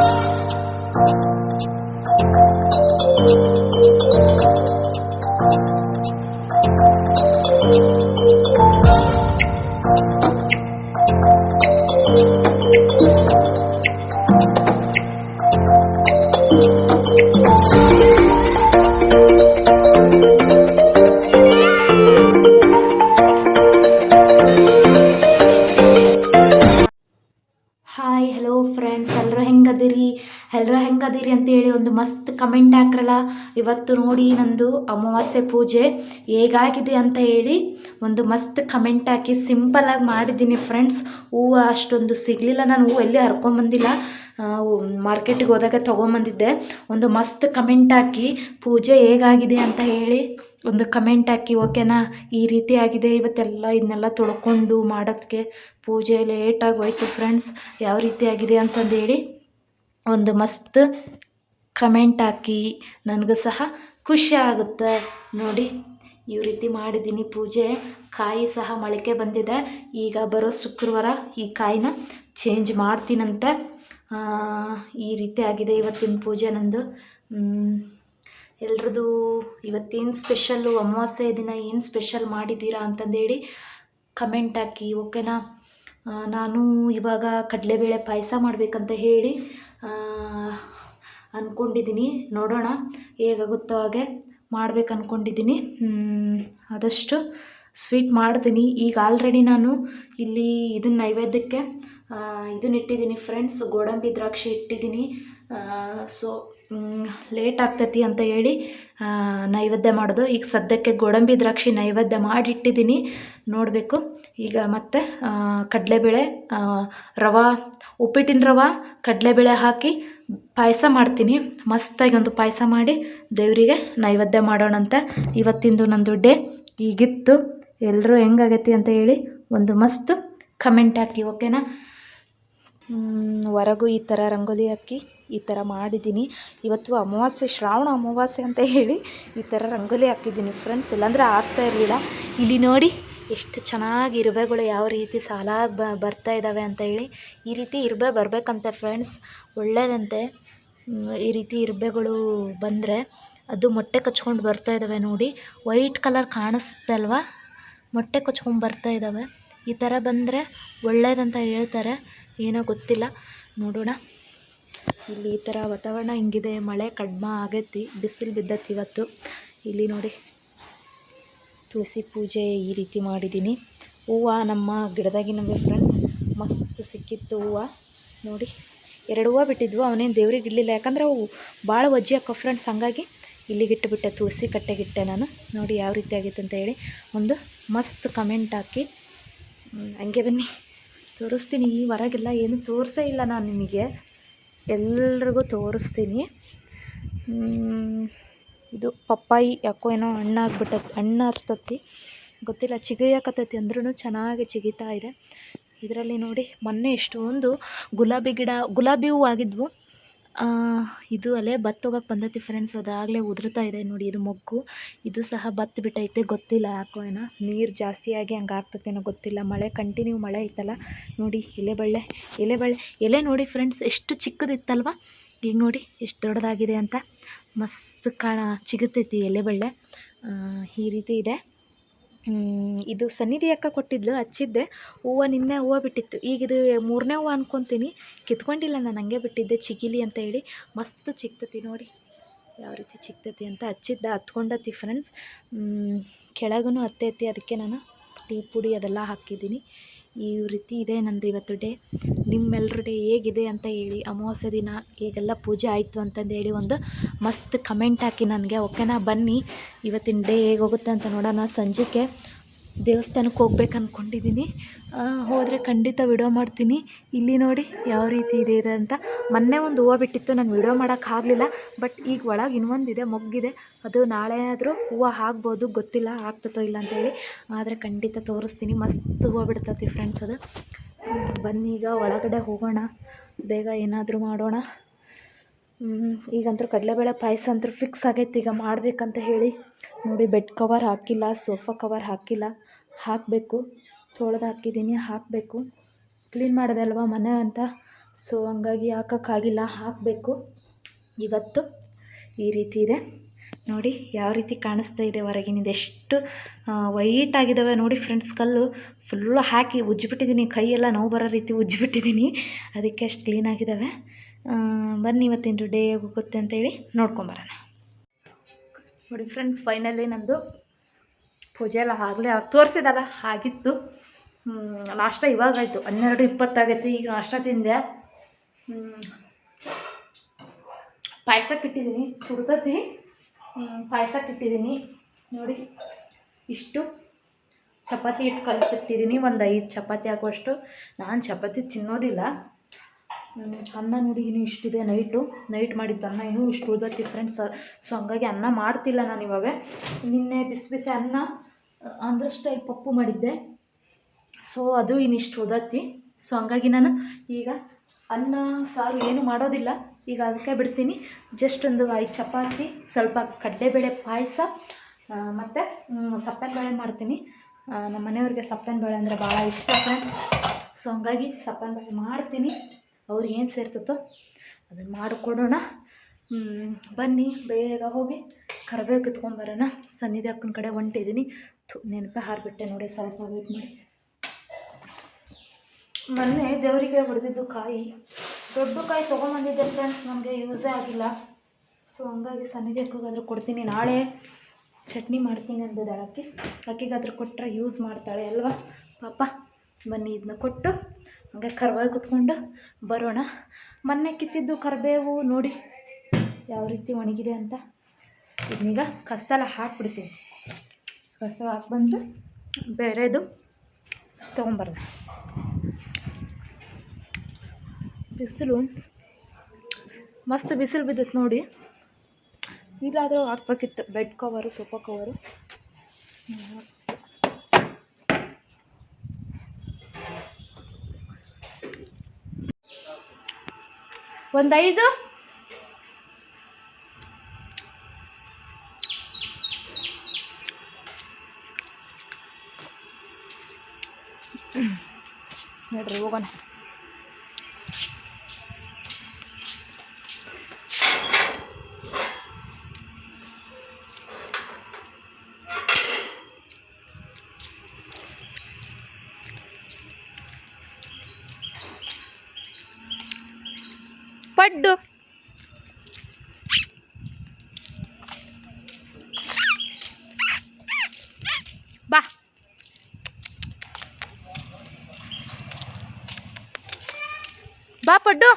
Hi ಎಲ್ಲರೂ ಅಂತ ಅಂತೇಳಿ ಒಂದು ಮಸ್ತ್ ಕಮೆಂಟ್ ಹಾಕ್ರಲ್ಲ. ಇವತ್ತು ನೋಡಿ ನಂದು ಅಮಾವಾಸ್ಯೆ ಪೂಜೆ ಹೇಗಾಗಿದೆ ಅಂತ ಹೇಳಿ ಒಂದು ಮಸ್ತ್ ಕಮೆಂಟ್ ಹಾಕಿ ಸಿಂಪಲಾಗಿ ಮಾಡಿದ್ದೀನಿ ಫ್ರೆಂಡ್ಸ್ ಹೂವು ಅಷ್ಟೊಂದು ಸಿಗಲಿಲ್ಲ, ನಾನು ಹೂವು ಎಲ್ಲಿ ಹರ್ಕೊಂಬಂದಿಲ್ಲ ಮಾರ್ಕೆಟಿಗೆ ಹೋದಾಗ ತೊಗೊಂಬಂದಿದ್ದೆ ಒಂದು ಮಸ್ತ್ ಕಮೆಂಟ್ ಹಾಕಿ ಪೂಜೆ ಹೇಗಾಗಿದೆ ಅಂತ ಹೇಳಿ ಒಂದು ಕಮೆಂಟ್ ಹಾಕಿ ಓಕೆನಾ ಈ ರೀತಿ ಆಗಿದೆ, ಇವತ್ತೆಲ್ಲ ಇದನ್ನೆಲ್ಲ ತೊಳ್ಕೊಂಡು ಮಾಡೋದಕ್ಕೆ ಪೂಜೆ ಲೇಟಾಗಿ ಹೋಯ್ತು ಫ್ರೆಂಡ್ಸ್ ಯಾವ ರೀತಿ ಆಗಿದೆ ಅಂತಂದು ಹೇಳಿ. ಒಂದು ಮಸ್ತ್ ಕಮೆಂಟ್ ಹಾಕಿ ನನಗೂ ಸಹ ಖುಷಿ ಆಗುತ್ತೆ. ನೋಡಿ, ಈ ರೀತಿ ಮಾಡಿದ್ದೀನಿ ಪೂಜೆ. ಕಾಯಿ ಸಹ ಮೊಳಕೆ ಬಂದಿದೆ. ಈಗ ಬರೋ ಶುಕ್ರವಾರ ಈ ಕಾಯಿನ ಚೇಂಜ್ ಮಾಡ್ತೀನಂತೆ. ಈ ರೀತಿ ಆಗಿದೆ ಇವತ್ತಿನ ಪೂಜೆ ನಂದು. ಎಲ್ರದ್ದು ಇವತ್ತೇನು ಸ್ಪೆಷಲ್ಲು ಅಮಾವಾಸ್ಯೆ ದಿನ ಏನು ಸ್ಪೆಷಲ್ ಮಾಡಿದ್ದೀರಾ ಅಂತಂದೇಳಿ ಕಮೆಂಟ್ ಹಾಕಿ ಓಕೆನಾ ನಾನು ಇವಾಗ ಕಡಲೆಬೇಳೆ ಪಾಯಸ ಮಾಡಬೇಕಂತ ಹೇಳಿ ಅಂದ್ಕೊಂಡಿದ್ದೀನಿ ನೋಡೋಣ ಹೇಗಾಗುತ್ತೋ ಹಾಗೆ ಮಾಡ್ಬೇಕು ಅಂದ್ಕೊಂಡಿದ್ದೀನಿ ಆದಷ್ಟು ಸ್ವೀಟ್ ಮಾಡ್ತೀನಿ. ಈಗ ಆಲ್ರೆಡಿ ನಾನು ಇಲ್ಲಿ ಇದನ್ನ ನೈವೇದ್ಯಕ್ಕೆ ಇದನ್ನ ಇಟ್ಟಿದ್ದೀನಿ ಫ್ರೆಂಡ್ಸ್ ಗೋಡಂಬಿ ದ್ರಾಕ್ಷಿ ಇಟ್ಟಿದ್ದೀನಿ ಸೊ ಲೇಟ್ ಆಗ್ತೈತಿ ಅಂತ ಹೇಳಿ ನೈವೇದ್ಯ ಮಾಡೋದು. ಈಗ ಸದ್ಯಕ್ಕೆ ಗೋಡಂಬಿ ದ್ರಾಕ್ಷಿ ನೈವೇದ್ಯ ಮಾಡಿಟ್ಟಿದ್ದೀನಿ ನೋಡಬೇಕು. ಈಗ ಮತ್ತೆ ಕಡಲೆಬೇಳೆ ರವೆ, ಉಪ್ಪಿಟ್ಟಿನ ರವೆ, ಕಡಲೆಬೇಳೆ ಹಾಕಿ ಪಾಯಸ ಮಾಡ್ತೀನಿ. ಮಸ್ತಾಗಿ ಒಂದು ಪಾಯಸ ಮಾಡಿ ದೇವರಿಗೆ ನೈವೇದ್ಯ ಮಾಡೋಣಂತೆ. ಇವತ್ತಿಂದು ನಂದು ಡೇ. ಈಗಿತ್ತು. ಎಲ್ಲರೂ ಹೆಂಗಾಗೈತಿ ಅಂತ ಹೇಳಿ ಒಂದು ಮಸ್ತ್ ಕಮೆಂಟ್ ಹಾಕಿ ಓಕೆನಾ ಹೊರಗೂ ಈ ಥರ ರಂಗೋಲಿ ಹಾಕಿ ಈ ಥರ ಮಾಡಿದ್ದೀನಿ. ಇವತ್ತು ಅಮಾವಾಸ್ಯೆ, ಶ್ರಾವಣ ಅಮಾವಾಸ್ಯೆ ಅಂತ ಹೇಳಿ ಈ ಥರ ರಂಗೋಲಿ ಹಾಕಿದ್ದೀನಿ ಫ್ರೆಂಡ್ಸ್ ಇಲ್ಲಾಂದರೆ ಆಗ್ತಾ ಇರಲಿಲ್ಲ. ಇಲ್ಲಿ ನೋಡಿ. ಎಷ್ಟು ಚೆನ್ನಾಗಿ ಇರುವೆಗಳು ಯಾವ ರೀತಿ ಸಾಲಾಗಿ ಬ, ಬರ್ತಾ ಇದ್ದಾವೆ ಅಂತ ಹೇಳಿ ಈ ರೀತಿ ಇರುವೆ ಬರಬೇಕಂತೆ ಫ್ರೆಂಡ್ಸ್ ಒಳ್ಳೆಯದಂತೆ ಈ ರೀತಿ ಇರುವೆಗಳು ಬಂದರೆ ಅದು ಮೊಟ್ಟೆ ಕಚ್ಕೊಂಡು ಬರ್ತಾ ಇದ್ದಾವೆ ನೋಡಿ. ವೈಟ್ ಕಲರ್ ಕಾಣಿಸುತ್ತೆ ಅಲ್ವಾ? ಮೊಟ್ಟೆ ಕಚ್ಕೊಂಡು ಬರ್ತಾ ಇದ್ದಾವೆ ಈ ಥರ ಬಂದರೆ ಒಳ್ಳೆಯದಂತ ಹೇಳ್ತಾರೆ. ಏನೋ ಗೊತ್ತಿಲ್ಲ. ನೋಡೋಣ. ಇಲ್ಲಿ ಈ ಥರ ವಾತಾವರಣ ಹಿಂಗಿದೆ. ಮಳೆ ಕಡಿಮೆ ಆಗೈತಿ. ಬಿಸಿಲು ಬಿದ್ದೈತಿ ಇವತ್ತು. ಇಲ್ಲಿ ನೋಡಿ. ತುಳಸಿ ಪೂಜೆ ಈ ರೀತಿ ಮಾಡಿದ್ದೀನಿ. ಹೂವು ನಮ್ಮ ಗಿಡದಾಗಿನವೆ ಫ್ರೆಂಡ್ಸ್ ಮಸ್ತ್ ಸಿಕ್ಕಿತ್ತು ಹೂವು. ನೋಡಿ, ಎರಡು ಹೂವು ಬಿಟ್ಟಿದ್ವು, ಅವನೇನು ದೇವ್ರಿಗೆ ಇಡಲಿಲ್ಲ. ಯಾಕಂದ್ರೆ ಅವು ಭಾಳ ವಜ್ಜಿ ಹಾಕೋ ಫ್ರೆಂಡ್ಸ್ ಹಂಗಾಗಿ ಇಲ್ಲಿಗೆ ಇಟ್ಟುಬಿಟ್ಟೆ, ತುಳಸಿ ಕಟ್ಟೆಗಿಟ್ಟೆ ನಾನು. ನೋಡಿ ಯಾವ ರೀತಿ ಆಗಿತ್ತು ಅಂತ ಹೇಳಿ ಒಂದು ಮಸ್ತ್ ಕಮೆಂಟ್ ಹಾಕಿ. ಹಂಗೆ ಬನ್ನಿ. ತೋರಿಸ್ತೀನಿ, ಈ ಹೊರಗೆಲ್ಲ ಏನು ತೋರಿಸೇ ಇಲ್ಲ ನಾನು ನಿಮಗೆ. ಎಲ್ರಿಗೂ ತೋರಿಸ್ತೀನಿ. ಇದು ಪಪ್ಪಾಯಿ ಯಾಕೋ ಏನೋ ಹಣ್ಣಾಗ್ಬಿಟ್ಟೈತೆ ಹಣ್ಣು ಹತ್ತತಿ. ಗೊತ್ತಿಲ್ಲ ಚಿಗಿಯಾಕತ್ತೈತಿ ಅಂದ್ರೂ ಚೆನ್ನಾಗಿ ಚಿಗಿತಾ ಇದೆ. ಇದರಲ್ಲಿ ನೋಡಿ, ಮೊನ್ನೆ ಎಷ್ಟೊಂದು ಗುಲಾಬಿ ಗಿಡ, ಗುಲಾಬಿ ಹೂವು ಆಗಿದ್ವು. ಇದು ಅಲ್ಲೇ ಬತ್ತ ಹೋಗಕ್ಕೆ ಬಂದೈತಿ ಫ್ರೆಂಡ್ಸ್ ಅದಾಗಲೇ ಉದುರ್ತಾ ಇದೆ ನೋಡಿ ಇದು ಮೊಗ್ಗು. ಇದು ಸಹ ಬತ್ತು ಬಿಟ್ಟೈತೆ, ಗೊತ್ತಿಲ್ಲ ಯಾಕೋ ಏನೋ. ನೀರು ಜಾಸ್ತಿಯಾಗಿ ಹಂಗೆ ಆಗ್ತತೇನೋ ಗೊತ್ತಿಲ್ಲ. ಮಳೆ ಕಂಟಿನ್ಯೂ ಮಳೆ ಐತಲ್ಲ. ನೋಡಿ ಎಲೆಬಳ್ಳೆ ಎಲೆಬಳ್ಳೆ, ಎಲೆ ನೋಡಿ ಫ್ರೆಂಡ್ಸ್ ಎಷ್ಟು ಚಿಕ್ಕದಿತ್ತಲ್ವ? ಈಗ ನೋಡಿ ಎಷ್ಟು ದೊಡ್ಡದಾಗಿದೆ ಅಂತ. ಮಸ್ತ್ ಕಾಣ, ಚಿಗುತೈತಿ ಎಲೆಬಳ್ಳೆ. ಈ ರೀತಿ ಇದೆ. ಇದು ಸನ್ನಿಧಿ ಅಕ್ಕ ಕೊಟ್ಟಿದ್ಲು, ಹಚ್ಚಿದ್ದೆ. ಹೂವು ನಿನ್ನೆ ಹೂವು ಬಿಟ್ಟಿತ್ತು. ಈಗ ಇದು ಮೂರನೇ ಹೂವು ಅನ್ಕೊತೀನಿ. ಕಿತ್ಕೊಂಡಿಲ್ಲ ನಾನು, ಹಂಗೆ ಬಿಟ್ಟಿದ್ದೆ. ಚಿಗಿಲಿ ಅಂತ ಹೇಳಿ ಮಸ್ತ್ ಚಿಕ್ತತಿ ನೋಡಿ. ಯಾವ ರೀತಿ ಚಿಕ್ತತಿ ಅಂತ ಹಚ್ಚಿದ್ದ, ಹತ್ಕೊಂಡತಿ ಫ್ರೆಂಡ್ಸ್ ಕೆಳಗೂ ಹತ್ತೈತಿ. ಅದಕ್ಕೆ ನಾನು ಟೀ ಪುಡಿ ಅದೆಲ್ಲ ಹಾಕಿದ್ದೀನಿ. ಈ ರೀತಿ ಇದೆ ನಂದು ಇವತ್ತು ಡೇ. ನಿಮ್ಮೆಲ್ಲರ ಡೇ ಹೇಗಿದೆ ಅಂತ ಹೇಳಿ, ಅಮಾವಾಸ್ಯೆ ದಿನ ಹೇಗೆಲ್ಲ ಪೂಜೆ ಆಯಿತು ಅಂತಂದು ಹೇಳಿ ಒಂದು ಮಸ್ತ್ ಕಮೆಂಟ್ ಹಾಕಿ ನನಗೆ ಓಕೆನಾ ಬನ್ನಿ. ಇವತ್ತಿನ ಡೇ ಹೇಗೆ ಹೋಗುತ್ತೆ ಅಂತ ನೋಡೋಣ. ಸಂಜೆಗೆ ದೇವಸ್ಥಾನಕ್ಕೆ ಹೋಗ್ಬೇಕು ಅಂದ್ಕೊಂಡಿದ್ದೀನಿ ಹೋದರೆ ಖಂಡಿತ ವಿಡಿಯೋ ಮಾಡ್ತೀನಿ. ಇಲ್ಲಿ ನೋಡಿ ಯಾವ ರೀತಿ ಇದೆ ಅಂತ. ಮೊನ್ನೆ ಒಂದು ಹೂವು ಬಿಟ್ಟಿತ್ತು ನಾನು ವಿಡಿಯೋ ಮಾಡೋಕ್ಕಾಗಲಿಲ್ಲ ಬಟ್ ಈಗ ಒಳಗೆ ಇನ್ನೊಂದಿದೆ, ಮೊಗ್ಗಿದೆ. ಅದು ನಾಳೆ ಆದರೂ ಹೂವು ಆಗ್ಬೋದು, ಗೊತ್ತಿಲ್ಲ, ಆಗ್ತತೋ ಇಲ್ಲ ಅಂತೇಳಿ ಆದರೆ ಖಂಡಿತ ತೋರಿಸ್ತೀನಿ. ಮಸ್ತ್ ಹೂವು ಬಿಡ್ತತಿ ಫ್ರೆಂಡ್ಸ್ ಅದು. ಬನ್ನಿ ಈಗ ಒಳಗಡೆ ಹೋಗೋಣ. ಬೇಗ ಏನಾದರೂ ಮಾಡೋಣ. ಈಗಂತೂ ಕಡಲೆಬೇಳೆ ಪಾಯಸ ಅಂತೂ ಫಿಕ್ಸ್ ಆಗೈತೆ. ಈಗ ಮಾಡಬೇಕಂತ ಹೇಳಿ. ನೋಡಿ ಬೆಡ್ ಕವರ್ ಹಾಕಿಲ್ಲ ಸೋಫಾ ಕವರ್ ಹಾಕಿಲ್ಲ. ಹಾಕಬೇಕು. ತೊಳೆದು ಹಾಕಿದ್ದೀನಿ, ಹಾಕಬೇಕು. ಕ್ಲೀನ್ ಮಾಡಿದೆ ಅಲ್ವ ಮನೆ ಅಂತ? ಸೊ, ಹಂಗಾಗಿ ಹಾಕೋಕ್ಕಾಗಿಲ್ಲ, ಹಾಕಬೇಕು. ಇವತ್ತು ಈ ರೀತಿ ಇದೆ. ನೋಡಿ, ಯಾವ ರೀತಿ ಕಾಣಿಸ್ತಾ ಇದೆ ಹೊರಗಿನಿಂದ ಎಷ್ಟು ವೈಟ್ ಆಗಿದ್ದಾವೆ ನೋಡಿ ಫ್ರೆಂಡ್ಸ್, ಕಲ್ಲು ಫುಲ್ಲು ಹಾಕಿ ಉಜ್ಜಿಬಿಟ್ಟಿದ್ದೀನಿ. ಕೈಯೆಲ್ಲ ನೋವು ಬರೋ ರೀತಿ ಉಜ್ಜಿಬಿಟ್ಟಿದ್ದೀನಿ. ಅದಕ್ಕೆ ಅಷ್ಟು ಕ್ಲೀನಾಗಿದ್ದಾವೆ ಬನ್ನಿ ಇವತ್ತಿನ ಡೇ ಹೋಗುತ್ತೆ ಅಂತೇಳಿ ನೋಡ್ಕೊಂಬರೋಣ ನೋಡಿ ಫ್ರೆಂಡ್ಸ್ ಫೈನಲಿ ನಂದು ಪೂಜೆ ಎಲ್ಲ ಆಗಲೇ ತೋರಿಸಿದಲ್ಲ ಆಗಿತ್ತು. ನಾಷ್ಟ ಇವಾಗಾಯಿತು ಹನ್ನೆರಡು ಇಪ್ಪತ್ತಾಗೈತಿ ಈಗ ನಾಷ್ಟ ತಿಂದೆ. ಪಾಯಸಕ್ಕೆ ಇಟ್ಟಿದ್ದೀನಿ ಸುಡ್ತತಿ. ಪಾಯಸಕ್ಕೆ ಇಟ್ಟಿದ್ದೀನಿ ನೋಡಿ, ಇಷ್ಟು ಚಪಾತಿ ಇಟ್ಟು ಕಲಸಿಟ್ಟಿದ್ದೀನಿ ಒಂದು ಐದು ಚಪಾತಿ ಹಾಕುವಷ್ಟು ನಾನು ಚಪಾತಿ ತಿನ್ನೋದಿಲ್ಲ. ಅನ್ನ ನೋಡಿ, ಇನ್ನೂ ಇಷ್ಟಿದೆ ನೈಟು ನೈಟ್ ಮಾಡಿದ್ದು ಅನ್ನ, ಇನ್ನೂ ಇಷ್ಟು ಉಳ್ದೈತಿ ಫ್ರೆಂಡ್ಸ್ ಸೊ ಹಂಗಾಗಿ ಅನ್ನ ಮಾಡ್ತಿಲ್ಲ ನಾನು ಇವಾಗ. ನಿನ್ನೆ ಬಿಸಿ ಬಿಸಿ ಅನ್ನ ಆಂಧ್ರ ಸ್ಟೈಲ್ ಪಪ್ಪು ಮಾಡಿದ್ದೆ. ಸೊ ಅದು ಇನ್ನಿಷ್ಟು ಓದತ್ತಿ ಸೊ ಹಂಗಾಗಿ ನಾನು ಈಗ ಅನ್ನ, ಸಾರು ಏನು ಮಾಡೋದಿಲ್ಲ. ಈಗ ಅದಕ್ಕೆ ಬಿಡ್ತೀನಿ. ಜಸ್ಟ್ ಒಂದು ಐದು ಚಪಾತಿ, ಸ್ವಲ್ಪ ಕಡಲೆಬೇಳೆ ಪಾಯಸ ಮತ್ತು ಸಪ್ಪೆನ ಬೇಳೆ ಮಾಡ್ತೀನಿ. ನಮ್ಮ ಮನೆಯವ್ರಿಗೆ ಸಪ್ಪೆನ ಬೇಳೆ ಅಂದರೆ ಭಾಳ ಇಷ್ಟ ಫ್ರೆಂಡ್ಸ್ ಸೊ ಹಂಗಾಗಿ ಸಪ್ಪೆನ ಬೇಳೆ ಮಾಡ್ತೀನಿ. ಅವ್ರಿಗೆ ಏನು ಸೇರ್ತತ್ತೋ ಅದನ್ನು ಮಾಡಿಕೊಡೋಣ. ಬನ್ನಿ, ಬೇಗ ಹೋಗಿ. ಕರಿಬೇವು ಕಿತ್ಕೊಂಬರೋಣ ಸನ್ನಿಧಿ ಅಕ್ಕನ ಕಡೆ ಹೊಂಟಿದ್ದೀನಿ ಥು, ನೆನಪೇ ಹಾರಿಬಿಟ್ಟೆ ನೋಡಿ, ಸ್ವಲ್ಪ ವೇಟ್ ಮಾಡಿ. ಮೊನ್ನೆ ದೇವರಿಗೆ ಹೊಡೆದಿದ್ದು ಕಾಯಿ. ದೊಡ್ಡ ಕಾಯಿ ತೊಗೊಂಬಂದಿದ್ದೆ ಫ್ರೆಂಡ್ಸ್ ನಮಗೆ ಯೂಸೇ ಆಗಿಲ್ಲ. ಸೊ ಹಂಗಾಗಿ ಸನ್ನಿಧಿ ಅಕ್ಕಗಾದ್ರೂ ಕೊಡ್ತೀನಿ. ನಾಳೆ ಚಟ್ನಿ ಮಾಡ್ತೀನಿ ಅಂದಿದ್ದಾಳೆ ಅಕ್ಕಿ. ಅಕ್ಕಿಗಾದ್ರೂ ಕೊಟ್ಟರೆ ಯೂಸ್ ಮಾಡ್ತಾಳೆ ಅಲ್ವಾ? ಪಾಪ, ಬನ್ನಿ ಇದನ್ನ ಕೊಟ್ಟು, ಹಂಗೆ ಕರ್ಬೇವು ಕುತ್ಕೊಂಡು ಬರೋಣ. ಮೊನ್ನೆ ಕಿತ್ತಿದ್ದು ಕರಿಬೇವು, ನೋಡಿ. ಯಾವ ರೀತಿ ಒಣಗಿದೆ ಅಂತ ಇದನ್ನೀಗ ಕಸದಲ್ಲ ಹಾಕ್ಬಿಡ್ತೀನಿ. ಕಸ ಹಾಕ್ಬಂದು ಬೇರೆದು ತೊಗೊಂಬರೋಣ. ಬಿಸಿಲು, ಮಸ್ತ್ ಬಿಸಿಲು ಬಿದ್ದೈತೆ ನೋಡಿ. ಇಲ್ಲಾದರೂ ಹಾಕ್ಬೇಕಿತ್ತು. Bed cover, sofa cover. ಒಂದು ಐದು ನೋಡ್ರಿ ಹೋಗೋಣ ಪಡ್ಡು ಬಾ ಬಾ ಪಡ್ಡು.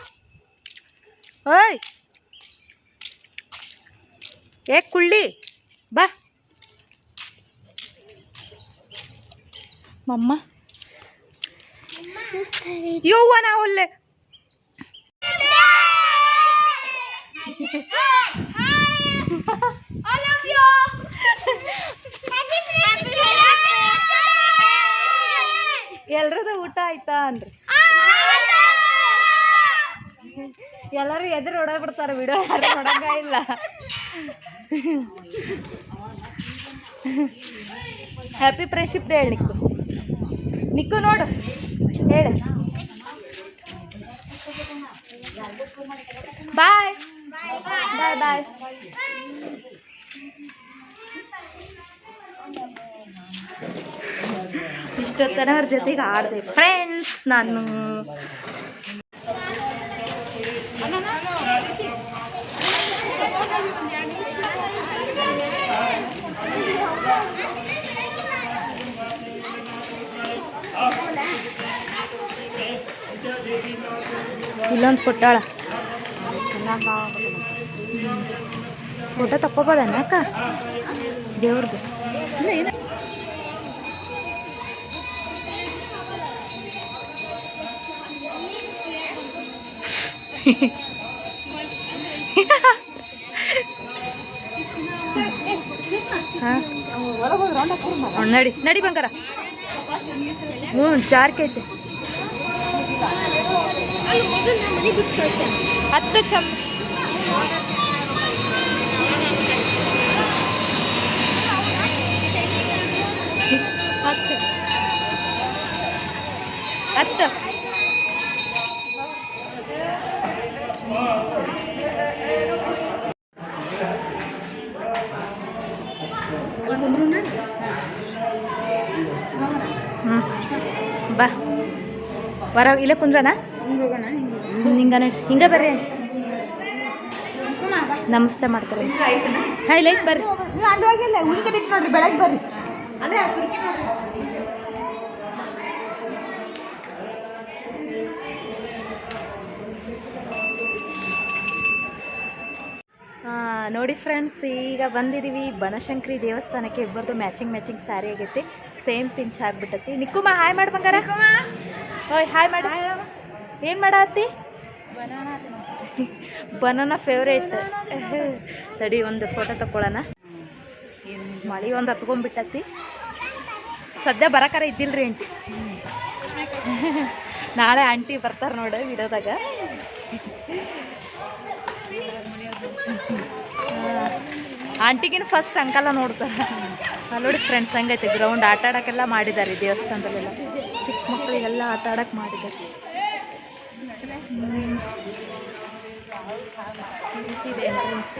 ಓಯ್ ಏ ಕುಳ್ಳಿ ಬಾ. ಮಮ್ಮ. ಯವ್ವ ನಾ ಒಲ್ಲೆ. ಎಲ್ರದ ಊಟ ಆಯ್ತಾ ಅನ್ರಿ ಎಲ್ಲರೂ ಎದುರು ಓಡಾಡ್ಬಿಡ್ತಾರೆ ವಿಡಿಯೋ ಯಾರು ನೋಡಂಗ ಇಲ್ಲ. ಹ್ಯಾಪಿ ಫ್ರೆಂಡ್ಶಿಪ್ ಡೇ ಹೇಳಿ ನಿಕ್ಕು. ನಿಕ್ಕು ನೋಡು, ಹೇಳು. ಬಾಯ್ ಬಾಯ್ ಬಾಯ್ ಇಷ್ಟೊತ್ತನ ಅವ್ರ ಜೊತೆಗೆ ಆಡಿದೆ. ಫ್ರೆಂಡ್ಸ್ ನಾನು ಇಲ್ಲೊಂದು ಕೊಟ್ಟಾಳ. ಫೋಟೋ ತಕ್ಕೋಬೋದನ್ನ ಅಕ್ಕ? ದೇವ್ರದ್ದು ನಡಿ ನಡಿ ಬಂಗಾರ. ಹ್ಞೂ ಜಾರ್ಕೆ ಐತೆ. ಹತ್ತು ಚಮಚ ಹತ್ತು ಹತ್ತು ಬಾ ಹೊರ ಇಲ್ಲೇ ಕುಂದ್ರನಾ ಹಿಂಗ ಹಿಂಗ ಬರ್ರಿ. ನಮಸ್ತೆ ಮಾಡ್ತಾರೆ. ಹೈಲೈಟ್ ಬರ್ರಿ ಊರಿ ಕಡೆ ನೋಡ್ರಿ ಬೆಳಗ್ಗೆ ಬರ್ರಿ. ಅಲ್ಲೇ ನೋಡಿ ಫ್ರೆಂಡ್ಸ್ ಈಗ ಬಂದಿದ್ದೀವಿ ಬನಶಂಕರಿ ದೇವಸ್ಥಾನಕ್ಕೆ. ಇಬ್ಬರದು ಮ್ಯಾಚಿಂಗ್ ಮ್ಯಾಚಿಂಗ್ ಸ್ಯಾರಿ ಆಗೈತಿ. ಸೇಮ್ ಪಿಂಚ್ ಆಗ್ಬಿಟ್ಟತಿ. ನಿಕ್ಕುಮ್ಮ ಹಾಯ್ ಮಾಡ್ಬಂಗಾರ ಓಯ್ ಹಾಯ್ ಮಾಡ. ಏನು ಮಾಡತ್ತಿ? ಬನಾನ ಫೇವ್ರೇಟ್ ತಡಿ, ಒಂದು ಫೋಟೋ ತಗೊಳ್ಳೋಣ ಮಳೆ ಒಂದು ಹತ್ಕೊಂಡ್ಬಿಟ್ಟತಿ. ಸದ್ಯ ಬರಕಾರ ಇದ್ದಿಲ್ರಿ ಆಂಟಿ. ನಾಳೆ ಆಂಟಿ ಬರ್ತಾರೆ ನೋಡಿ ವಿಡಿಯೋದಾಗ. ಆಂಟಿಗಿನ ಫಸ್ಟ್ ಅಂಕಲ್ಲ ನೋಡ್ತಾರೆ ನೋಡಿ ಫ್ರೆಂಡ್ಸ್ ಹಂಗೈತೆ. ಗ್ರೌಂಡ್ ಆಟ ಆಡೋಕ್ಕೆಲ್ಲ ಮಾಡಿದ್ದಾರೆ ದೇವಸ್ಥಾನದಲ್ಲೆಲ್ಲ. ಚಿಕ್ಕ ಮಕ್ಕಳಿಗೆಲ್ಲ ಆಟ ಆಡೋಕೆ ಮಾಡಿದ್ದಾರೆ. ಹ್ಮ್. ಈ ರೀತಿ ಇದೆ entrance.